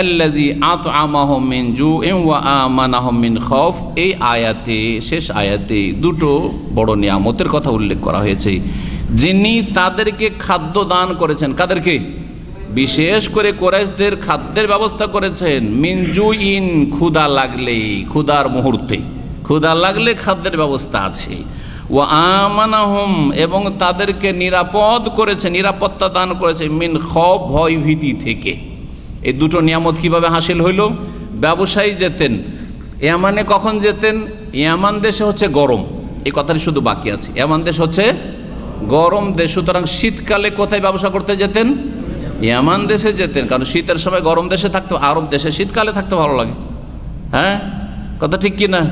আল্লাজি আত মিন জু M ওয়া আমানাহম মিন খফ এই আয়াতে, শেষ আয়াতে দুটো বড় নিয়ামতের কথা উল্লেখ করা হয়েছে। যিনি তাদেরকে খাদ্য দান করেছেন, কাদেরকে? বিশেষ করে কোরাইশদের খাদ্যের ব্যবস্থা করেছেন। মিনজু ইন ক্ষুদা লাগলে ক্ষুদার মুহূর্তে। ক্ষুদা লাগলে খাদ্যের ব্যবস্থা আছে। ও আমানাহম, এবং তাদেরকে নিরাপদ করেছে, নিরাপত্তা দান করেছে, মিন খব ভয় ভীতি থেকে। এই দুটো নিয়ামত কীভাবে হাসিল হইল? ব্যবসায়ী যেতেন, ইয়ামানে কখন যেতেন? ইয়ামান দেশে হচ্ছে গরম। এই কথাটি শুধু বাকি আছে। ইয়ামান দেশ হচ্ছে গরম দেশ। সুতরাং শীতকালে কোথায় ব্যবসা করতে যেতেন? ইয়ামান দেশে যেতেন। কারণ শীতের সময় গরম দেশে থাকতে, আরব দেশে শীতকালে থাকতে ভালো লাগে। হ্যাঁ? কথা ঠিক কি না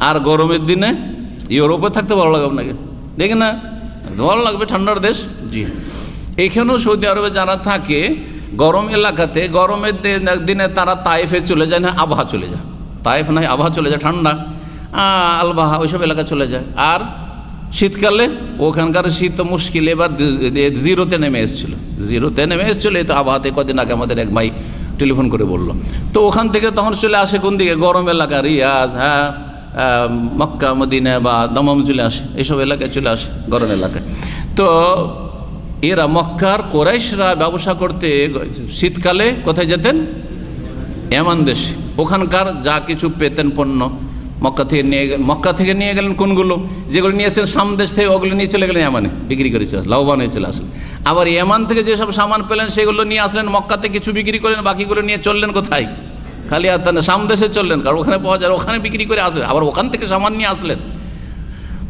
আর গরমের দিনে ইউরোপে থাকতে ভালো লাগে আপনাকে। দেখি না? ভালো লাগবে ঠান্ডার দেশ। জি। এইখানেও সৌদি আরবে যারা থাকে গরম এলাকাতে গরমের দিন- তারা তাইফে চলে যায়, না আবহা চলে যায়। তাইফ নয় আবহা চলে যায়, ঠান্ডা। আলবাহা, ওইসব এলাকা চলে যায়। আর শীতকালে ওখানকার শীত তো মুশকিল, এবার জিরোতে নেমে এসেছিল। জিরোতে নেমে এসেছিল, এই তো আবহাওয়াতে কদিন আগে আমাদের এক ভাই টেলিফোন করে বলল। তো ওখান থেকে তখন চলে আসে কোন দিকে? গরম এলাকা, রিয়াজ হ্যাঁ মক্কা, মদিনা বা দমম চলে আসে, এইসব এলাকায় চলে আসে, গরম এলাকায়। তো এরা মক্কার কোরাইশরা ব্যবসা করতে শীতকালে কোথায় যেতেন? এমন দেশে। ওখানকার যা কিছু পেতেন পণ্য মক্কা থেকে নিয়ে গেলেন। মক্কা থেকে নিয়ে গেলেন কোনগুলো? যেগুলো নিয়েছেন সাম দেশ থেকে ওগুলো নিয়ে চলে গেলেন এমানে। বিক্রি করে চলে লাভবান হয়ে চলে আসলেন। আবার এমান থেকে যেসব সামান পেলেন সেগুলো নিয়ে আসলেন মক্কাতে কিছু বিক্রি করলেন বাকিগুলো নিয়ে চললেন কোথায়? খালি আর তা না, সাম দেশে চললেন কারণ ওখানে পাওয়া যায় ওখানে বিক্রি করে আসলেন আবার ওখান থেকে সামান নিয়ে আসলেন।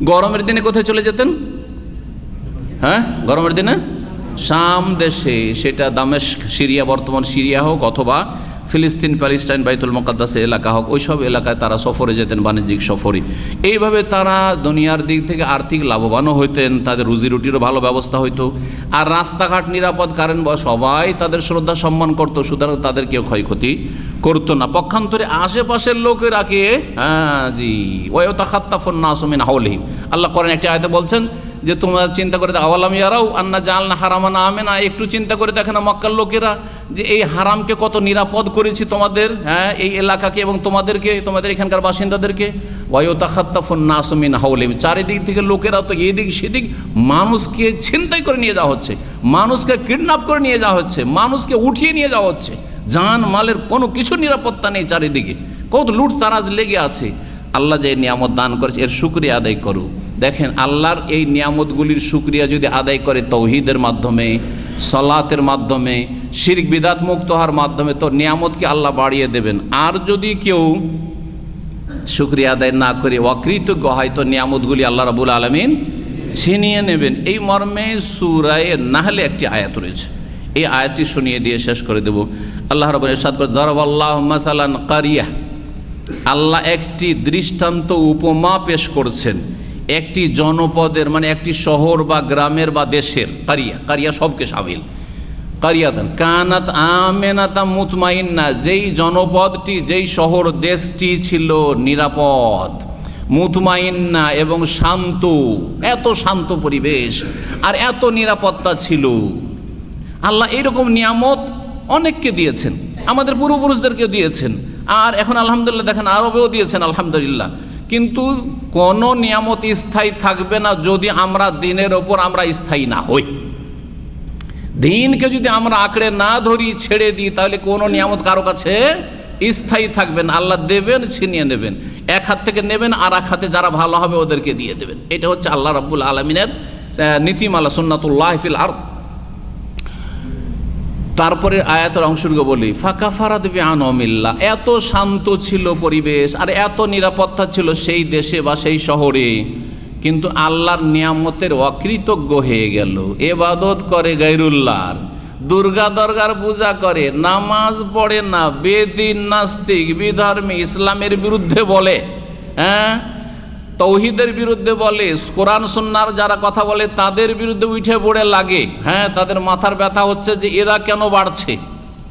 গরমের দিনে কোথায় চলে যেতেন? হ্যাঁ? গরমের দিনে? শাম দেশে, সেটা দামেস্ক, সিরিয়া, বর্তমান সিরিয়া হোক অথবা ফিলিস্তিন, প্যালেস্টাইন, বাইতুল মোকাদ্দাসের এলাকা হোক, ওইসব এলাকায় তারা সফরে যেতেন, বাণিজ্যিক সফরে। এইভাবে তারা দুনিয়ার দিক থেকে আর্থিক লাভবানও হইতেন, তাদের রুজি রুটিরও ভালো ব্যবস্থা হইতো। আর রাস্তাঘাট নিরাপদ, কারণ বা সবাই তাদের শ্রদ্ধা, সম্মান করতো, সুতরাং তাদের কেউ ক্ষয়ক্ষতি করতো না। পক্ষান্তরে আশেপাশের লোকেরা কে? হ্যাঁ জি। ওয়তা তাখাত্তাফুন নাসমিন হাউলহিম আল্লাহ করেন একটি আয়তে বলছেন যে তোমরা চিন্তা করে আওয়ালাম ইয়ারাও আন্না জালনা হারামানা আমেনা। একটু চিন্তা করে দেখে না মক্কার লোকেরা যে এই হারামকে কত নিরাপদ করেছি তোমাদের হ্যাঁ এই এলাকাকে এবং তোমাদেরকে, তোমাদের এখানকার বাসিন্দাদেরকে। ওয়তা খাত্তাফুন নাসমিন হাউলিম চারিদিক থেকে লোকেরা তো এদিক সেদিক মানুষকে ছিনতাই করে নিয়ে যাওয়া হচ্ছে, মানুষকে কিডন্যাপ করে নিয়ে যাওয়া হচ্ছে, মানুষকে উঠিয়ে নিয়ে যাওয়া হচ্ছে। জান, মালের কোনো কিছু নিরাপত্তা নেই চারিদিকে। কত লুট তারাজ লেগে আছে। আল্লাহ যে নিয়ামত দান করেছে, এর সুক্রিয়া আদায় করো। দেখেন, আল্লাহর এই নিয়ামতগুলির সুক্রিয়া যদি আদায় করে তৌহিদের মাধ্যমে, সলাতের মাধ্যমে শির বিদাত, মুক্ত হওয়ার মাধ্যমে, তো নিয়ামতকে আল্লাহ বাড়িয়ে দেবেন। আর যদি কেউ শুক্রিয়া আদায় না করে, অকৃতজ্ঞ হয়, তো নিয়ামতগুলি আল্লাহ রাবুল আলমিন ছিনিয়ে নেবেন। এই মর্মে সুরায় নাহলে একটি আয়াত রয়েছে। এই আয়াতটি শুনিয়ে দিয়ে শেষ করে দেব। আল্লাহ রব করে দরব আল্লাহ মাসালান কারিয়া আল্লাহ একটি দৃষ্টান্ত উপমা পেশ করছেন। একটি জনপদের মানে একটি শহর বা গ্রামের বা দেশের, কারিয়া কারিয়া সবকে সামিল। কারিয়াতান, কানাত আমেনাতা মুতমাইন্না, যেই জনপদটি, যেই শহর, দেশটি ছিল নিরাপদ, মুতমাইন্না এবং শান্ত, এত শান্ত পরিবেশ আর এত নিরাপত্তা ছিল। আল্লাহ এইরকম নিয়ামত অনেককে দিয়েছেন, আমাদের পূর্বপুরুষদেরকে দিয়েছেন। আর এখন আলহামদুলিল্লাহ দেখেন আরবেও দিয়েছেন আলহামদুলিল্লাহ। কিন্তু কোনো নিয়ামত স্থায়ী থাকবে না যদি আমরা দিনের ওপর আমরা স্থায়ী না হই। দিনকে যদি আমরা আঁকড়ে না ধরি, ছেড়ে দিই, তাহলে কোনো নিয়ামত কারও কাছে স্থায়ী থাকবেন আল্লাহ দেবেন, ছিনিয়ে নেবেন। এক হাত থেকে নেবেন, আর এক হাতে যারা ভালো হবে ওদেরকে দিয়ে দেবেন। এটা হচ্ছে আল্লাহ রাব্বুল আলমিনের নীতিমালা, সুন্নাতুল্লাহ ফিল আর্থ তারপরে আয়াতের অংশটুকু বলি ফাঁকা ফারাদ আনমিল্লা এত শান্ত ছিল পরিবেশ আর এত নিরাপত্তা ছিল সেই দেশে বা সেই শহরে। কিন্তু আল্লাহর নিয়ামতের অকৃতজ্ঞ হয়ে গেল। এবাদত করে গাইরুল্লাহর দুর্গা দরগার পূজা করে, নামাজ পড়ে না, বেদিন নাস্তিক, বিধর্মী, ইসলামের বিরুদ্ধে বলে হ্যাঁ? তৌহিদের বিরুদ্ধে বলে, কোরআন সুন্নার যারা কথা বলে তাদের বিরুদ্ধে উঠে পড়ে লাগে। হ্যাঁ তাদের মাথার ব্যথা হচ্ছে যে এরা কেন বাড়ছে?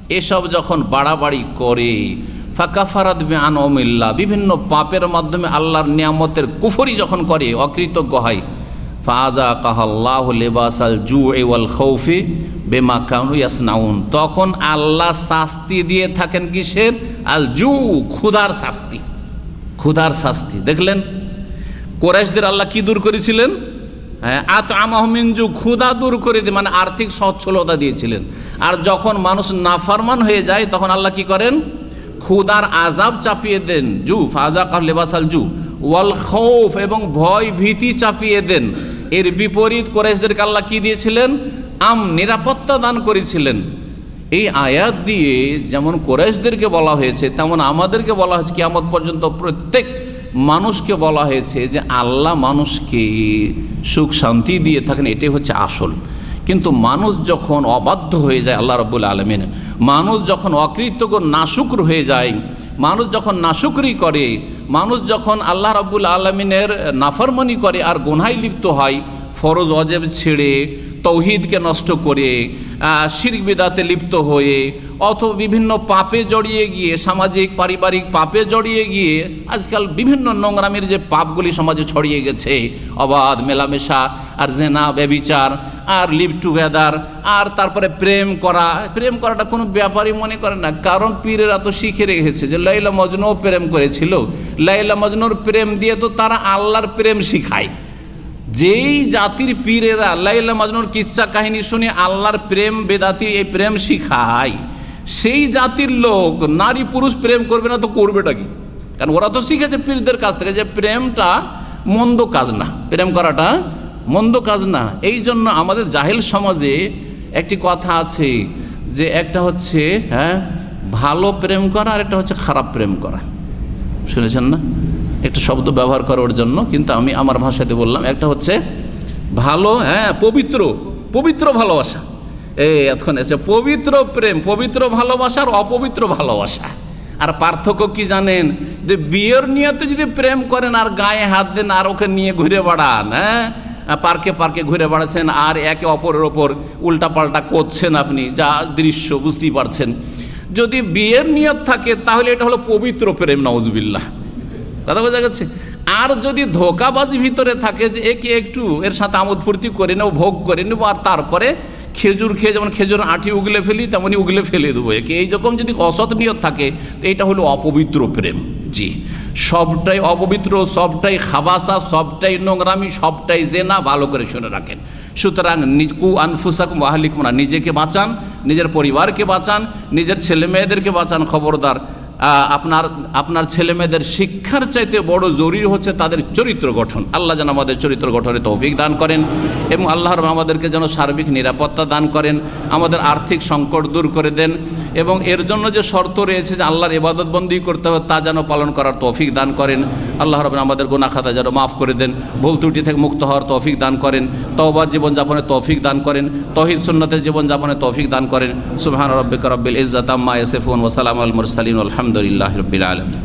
এসব যখন বাড়াবাড়ি করে ফাঁকা ফারাদ আনমিল্লা বিভিন্ন পাপের মাধ্যমে আল্লাহর নিয়ামতের কুফরি যখন করে, অকৃতজ্ঞ হয় ফাজা কাহাল্লাহ লেবাসাল জু এওয়াল খৌফি বেমা কাউনু ইয়াসনাউন। তখন আল্লাহ শাস্তি দিয়ে থাকেন কিসের? আল জু ক্ষুধার শাস্তি। ক্ষুধার শাস্তি। দেখলেন? কোরাইশদের আল্লাহ কি দূর করেছিলেন? হ্যাঁ আত আমহমিনজু ক্ষুধা দূর করে দিয়ে মানে আর্থিক সচ্ছলতা দিয়েছিলেন। আর যখন মানুষ নাফারমান হয়ে যায়, তখন আল্লাহ কি করেন? ক্ষুধার আজাব চাপিয়ে দেন। জু ফাজা লেবাসাল জু, ওয়াল খৌফ এবং ভয় ভীতি চাপিয়ে দেন। এর বিপরীত কোরাইশদেরকে আল্লাহ কি দিয়েছিলেন? আম, নিরাপত্তা দান করেছিলেন। এই আয়াত দিয়ে যেমন কোরাইশদেরকে বলা হয়েছে, তেমন আমাদেরকে বলা হয়েছে, কিয়ামত পর্যন্ত প্রত্যেক মানুষকে বলা হয়েছে যে আল্লাহ মানুষকে সুখ শান্তি দিয়ে থাকেন, এটাই হচ্ছে আসল। কিন্তু মানুষ যখন অবাধ্য হয়ে যায় আল্লাহ রব্বুল আলমিন, মানুষ যখন অকৃতজ্ঞ, নাশুক্র হয়ে যায়, মানুষ যখন নাশুকরি করে, মানুষ যখন আল্লাহ রব্বুল আলমিনের নাফরমনি করে আর গোনায় লিপ্ত হয়, ফরজ অজেব ছেড়ে তৌহিদকে নষ্ট করে শিরিক বিদাতে লিপ্ত হয়ে, অথবা বিভিন্ন পাপে জড়িয়ে গিয়ে, সামাজিক, পারিবারিক পাপে জড়িয়ে গিয়ে, আজকাল বিভিন্ন নোংরামের যে পাপগুলি সমাজে ছড়িয়ে গেছে, অবাধ, মেলামেশা, আর জেনা, ব্যবিচার, আর লিভ টুগেদার, আর তারপরে প্রেম করা, প্রেম করাটা কোনো ব্যাপারই মনে করে না, কারণ পীরেরা তো শিখে রেখেছে যে লাইলা মজনুও প্রেম করেছিল, লাইলা মজনুর প্রেম দিয়ে তো তারা আল্লাহর প্রেম শিখায়। যেই জাতির পীরেরা, লাইলা মাজনুর কিচ্ছা কাহিনী শুনে আল্লাহর প্রেম বেদাতি এই প্রেম শিখায়, সেই জাতির লোক নারী পুরুষ প্রেম করবে না তো করবেটা কি? কারণ ওরা তো শিখেছে পীরদের কাছ থেকে যে প্রেমটা মন্দ কাজ না। প্রেম করাটা মন্দ কাজ না। এই জন্য আমাদের জাহেল সমাজে একটি কথা আছে যে একটা হচ্ছে হ্যাঁ ভালো প্রেম করা আর একটা হচ্ছে খারাপ প্রেম করা। শুনেছেন না? একটা শব্দ ব্যবহার করার জন্য, কিন্তু আমি আমার ভাষাতে বললাম, একটা হচ্ছে ভালো হ্যাঁ পবিত্র পবিত্র ভালোবাসা। এই, এতক্ষণ এসে পবিত্র প্রেম, পবিত্র ভালোবাসা আর অপবিত্র ভালোবাসা। আর পার্থক্য কি জানেন? যে বিয়ের নিয়তে যদি প্রেম করেন আর গায়ে হাত দেন, আর ওকে নিয়ে ঘুরে বেড়ান হ্যাঁ? পার্কে পার্কে ঘুরে বেড়াচ্ছেন, আর একে অপরের ওপর উল্টাপাল্টা করছেন আপনি, যা দৃশ্য বুঝতেই পারছেন। যদি বিয়ের নিয়ত থাকে, তাহলে এটা হলো পবিত্র প্রেম নওয়াজবিল্লাহ কথা বোঝা গেছে? আর যদি ধোকাবাজি ভিতরে থাকে যে একে একটু এর সাথে আমোদ ফুর্তি করে নেব, ভোগ করে নেব, আর তারপরে খেজুর খেয়ে যেমন খেজুর আঁটি উগলে ফেলি তেমনই উগলে ফেলে দেবো একে। এইরকম যদি অসৎ নিয়ত থাকে, তো এটা হলো অপবিত্র প্রেম। জি। সবটাই অপবিত্র, সবটাই খাবাসা, সবটাই নোংরামি, সবটাই জেনা, ভালো করে শুনে রাখেন। সুতরাং কু আনফুসাক মাহালিকুম না, নিজেকে বাঁচান, নিজের পরিবারকে বাঁচান, নিজের ছেলে মেয়েদেরকে বাঁচান, খবরদার। আপনার আপনার ছেলে মেয়েদের শিক্ষার চাইতে বড় জরুরি হচ্ছে তাদের চরিত্র গঠন। আল্লাহ যেন আমাদের চরিত্র গঠনে তৌফিক দান করেন এবং আল্লাহর আমাদেরকে যেন সার্বিক নিরাপত্তা দান করেন, আমাদের আর্থিক সংকট দূর করে দেন এবং এর জন্য যে শর্ত রয়েছে যে আল্লাহর ইবাদতবন্দি করতে হবে, তা যেন পালন করার তৌফিক দান করেন। আল্লাহ রবেন আমাদের গুনা খাতা যেন মাফ করে দেন, ভুল ত্রুটি থেকে মুক্ত হওয়ার তৌফিক দান করেন তওবার জীবনযাপনে তৌফিক দান করেন, তহিদ সুন্নতের জীবনযাপনে তৌফিক দান করেন। সুবহান রব্বিক রব্বিল ইজ্জাত আম্মা ইয়াসিফুন ওয়া সালামু আল মুরসালিন আলহামদুলিল্লাহি রাব্বিল আলামিন।